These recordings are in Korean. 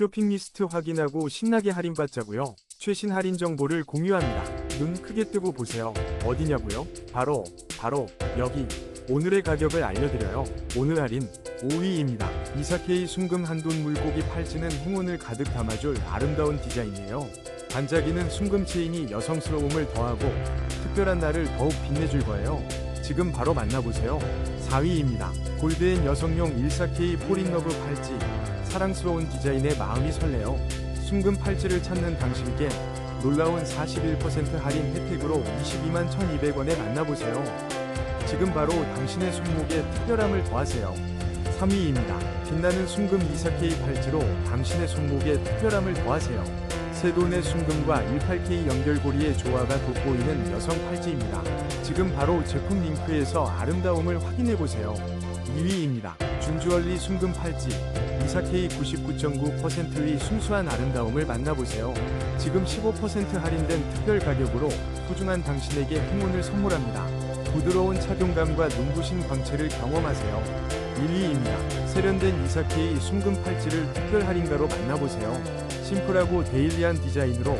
쇼핑 리스트 확인하고 신나게 할인받자고요. 최신 할인 정보를 공유합니다. 눈 크게 뜨고 보세요. 어디냐고요? 바로 바로 여기. 오늘의 가격을 알려드려요. 오늘 할인 5위입니다. 이사케이 순금 한돈 물고기 팔찌는 행운을 가득 담아줄 아름다운 디자인이에요. 반짝이는 순금 체인이 여성스러움을 더하고 특별한 날을 더욱 빛내줄 거예요. 지금 바로 만나보세요. 4위입니다. 골드엔 여성용 14K 포린러브 팔찌. 사랑스러운 디자인에 마음이 설레요. 순금 팔찌를 찾는 당신께 놀라운 41% 할인 혜택으로 22만 1,200원에 만나보세요. 지금 바로 당신의 손목에 특별함을 더하세요. 3위입니다. 빛나는 순금 24K 팔찌로 당신의 손목에 특별함을 더하세요. 세돈의 순금과 18K 연결고리의 조화가 돋보이는 여성 팔찌입니다. 지금 바로 제품 링크에서 아름다움을 확인해보세요. 2위입니다. 준주얼리 순금 팔찌 24K 99.9%의 순수한 아름다움을 만나보세요. 지금 15% 할인된 특별 가격으로 소중한 당신에게 행운을 선물합니다. 부드러운 착용감과 눈부신 광채를 경험하세요. 1위입니다. 세련된 24K 순금 팔찌를 특별 할인가로 만나보세요. 심플하고 데일리한 디자인으로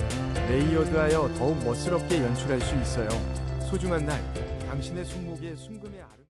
레이어드하여 더욱 멋스럽게 연출할 수 있어요. 소중한 날, 당신의 손목에 순금의 아름